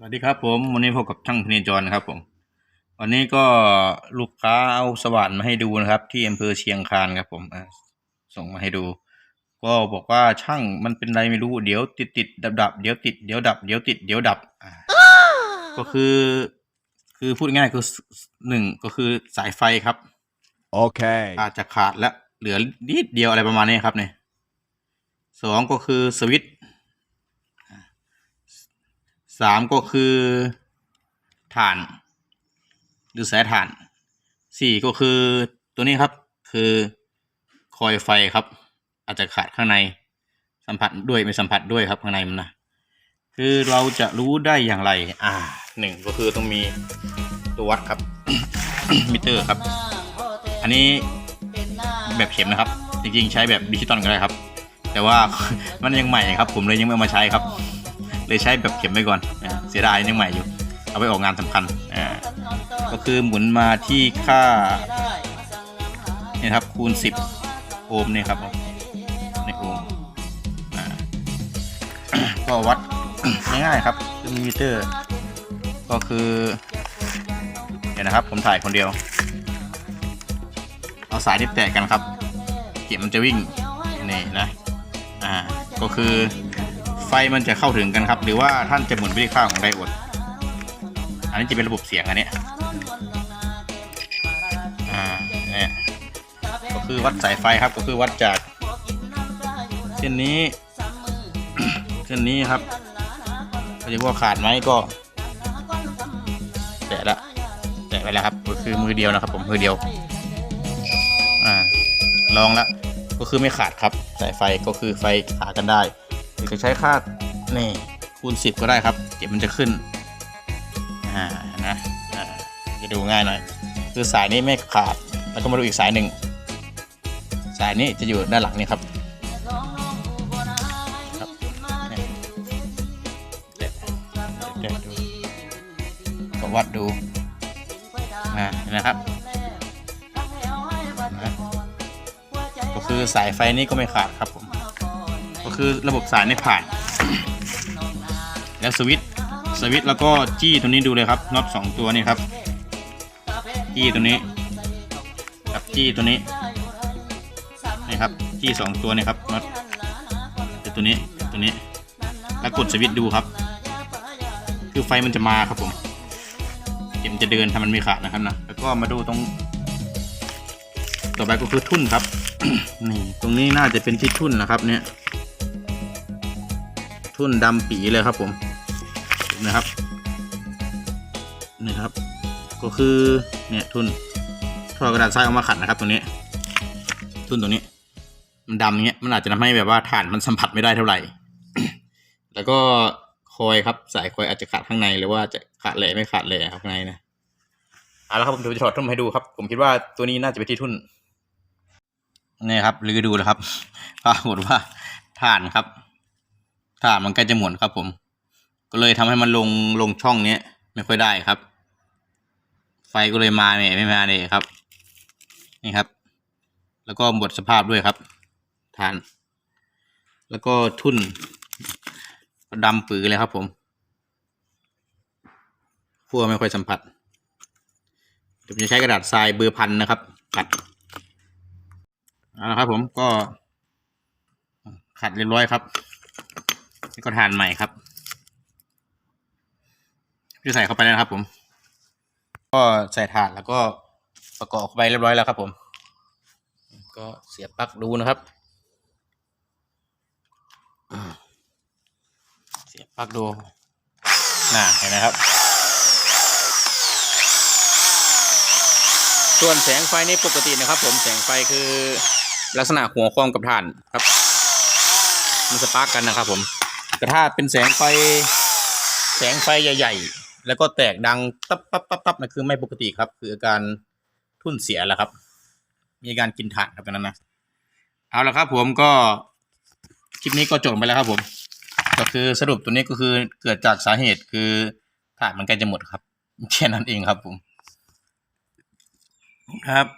สวัสดีครับผมวันนี้พบกับช่างพเนจรนะครับผม วันนี้ก็ลูกค้าเอาสว่านมาให้ดูนะครับ ที่อำเภอเชียงคานครับผมอะส่งมาให้ดู ก็บอกว่าช่างมันเป็นไรไม่รู้เดี๋ยวติดติดดับดับเดี๋ยวติดเดี๋ยวดับเดี๋ยวติดเดี๋ยวดับอะก็คือ คือพูดง่ายๆคือหนึ่งก็คือสายไฟครับ Okay. อาจจะขาดและเหลือนิดเดียวอะไรประมาณนี้ครับเนี่ยสองก็คือสวิตช์ สามก็คือถ่าน หรือสายถ่านสี่ก็คือตัวนี้ครับคือคอยไฟครับ อาจจะขาดข้างในสัมผัสด้วยไม่สัมผัสด้วยครับข้างในมันนะคือเราจะรู้ได้อย่างไร อ่าหนึ่งก็คือต้องมีตัววัดครับ มิเตอร์ครับ อันนี้แบบเข็มนะครับ จริงๆ ใช้แบบดิจิตอลก็ได้ครับ แต่ว่ามันยังใหม่ครับ ผมเลยยังไม่เอามาใช้ครับ เลยใช้แบบเข็มไว้ก่อนเสียดายยังใหม่อยู่ เอาไปออกงานสำคัญก็คือหมุนมาที่ค่าเนี่ยครับคูณ 10 โอห์มเนี่ยครับในโอห์มก็วัดง่ายๆครับคือมิเตอร์ ก็คือเดี๋ยวนะครับ ผมถ่ายคนเดียว เอาสายที่แตกกันครับเข็มมันจะวิ่งนี่นะอ่าก็คือ ไฟมันจะเข้าถึงกันครับ หรือว่าท่านจะหมุนไปที่ค่าของไดโอด อันนี้จะเป็นระบบเสียงอันนี้อ่าเนี่ยก็คือวัดสายไฟครับก็คือวัดจากเส้นนี้เส้นนี้ครับก็จะว่าขาดไหมก็ แตะละแตะไปแล้วครับก็คือมือเดียวนะครับ ผมมือเดียวอ่าลองละก็คือไม่ขาดครับสายไฟก็คือไฟขากันได้ จะใช้ค่านี่คูณสิบก็ได้ครับเก็บมันจะขึ้น อ่า นะ อ่า จะดูง่ายหน่อย คือสายนี้ไม่ขาด แล้วก็มาดูอีกสายหนึ่ง สายนี้จะอยู่ด้านหลังนี่ครับครับก็วัดดู อ่า นะครับ ก็คือสายไฟนี่ก็ไม่ขาดครับผม ก็คือระบบสายไม่ผ่าน แล้วสวิตสวิตแล้วก็จี้ตัวนี้ดูเลยครับน็อตสองตัวนี่ครับจี้ตัวนี้กับจี้ตัวนี้นี่ครับจี้สองตัวนี่ครับน็อตตัวนี้ตัวนี้ แล้วกดสวิตดูครับ คือไฟมันจะมาครับผมเข็มจะเดินถ้ามันไม่ขาดนะครับนะแล้วก็มาดูตรง ต่อไปก็คือทุ่นครับนี่ตรงนี้น่าจะเป็นที่ทุ่นนะครับเนี่ย ทุ่นดำปีเลยครับผมนะครับนี่ครับ ก็คือเนี่ยทุ่นท่อกระดาษทรายเอามาขัดนะครับตรงนี้ ทุ่นตรงนี้ มันดำอย่างเงี้ยมันอาจจะทำให้แบบว่าฐานมันสัมผัสไม่ได้เท่าไหร่ แล้วก็คอยครับสายคอยอาจจะขาดข้างในหรือว่าจะขาดแหล่ไม่ขาดแหล่ข้างในนะเอาละครับผมเดี๋ยวจะถอดทุ่นให้ดูครับ ผมคิดว่าตัวนี้น่าจะเป็นที่ทุ่นนี่ครับลือดูแล้วครับปรากฏว่าถ่านครับ ถ่านมันใกล้จะหมดครับผม ก็เลยทำให้มันลงลงช่องเนี้ย ไม่ค่อยได้ครับ ไฟก็เลยมาเนี่ยไม่มาเลยครับ นี่ครับ แล้วก็หมดสภาพด้วยครับถ่าน แล้วก็ทุ่นดำปือเลยครับผมขั้วไม่ค่อยสัมผัสเดี๋ยวผมจะใช้กระดาษทรายเบอร์พันนะครับกัดเอาละครับผมก็ขัดเรียบร้อยครับ นี่ก็ทานใหม่ครับพี่ใส่เข้าไปแล้วนะครับ ผม ก็ใส่ถ่านแล้วก็ประกอบเข้าไปเรียบร้อยแล้วครับ ผม ก็เสียบปลั๊กดูนะครับเสียบปลั๊กดูน่าเห็นนะครับ ส่วนแสงไฟนี่ปกตินะครับ ผมแสงไฟคือลักษณะหัวคอมกับถ่านครับ มันสปาร์กกันนะครับผม แต่ถ้าเป็นแสงไฟ แสงไฟใหญ่ ๆ แล้วก็แตกดังตับปั๊บปับปับนั่นคือไม่ปกติครับ คืออาการทุ่นเสียแล้วครับ มีอาการกินถ่านครับตอนนั้นนะเอาละครับผมก็คลิปนี้ก็จบไปแล้วครับผม ก็คือสรุปตัวนี้ก็คือเกิดจากสาเหตุคือถ่านมันใกล้จะหมดครับแค่นั้นเองครับผมครับ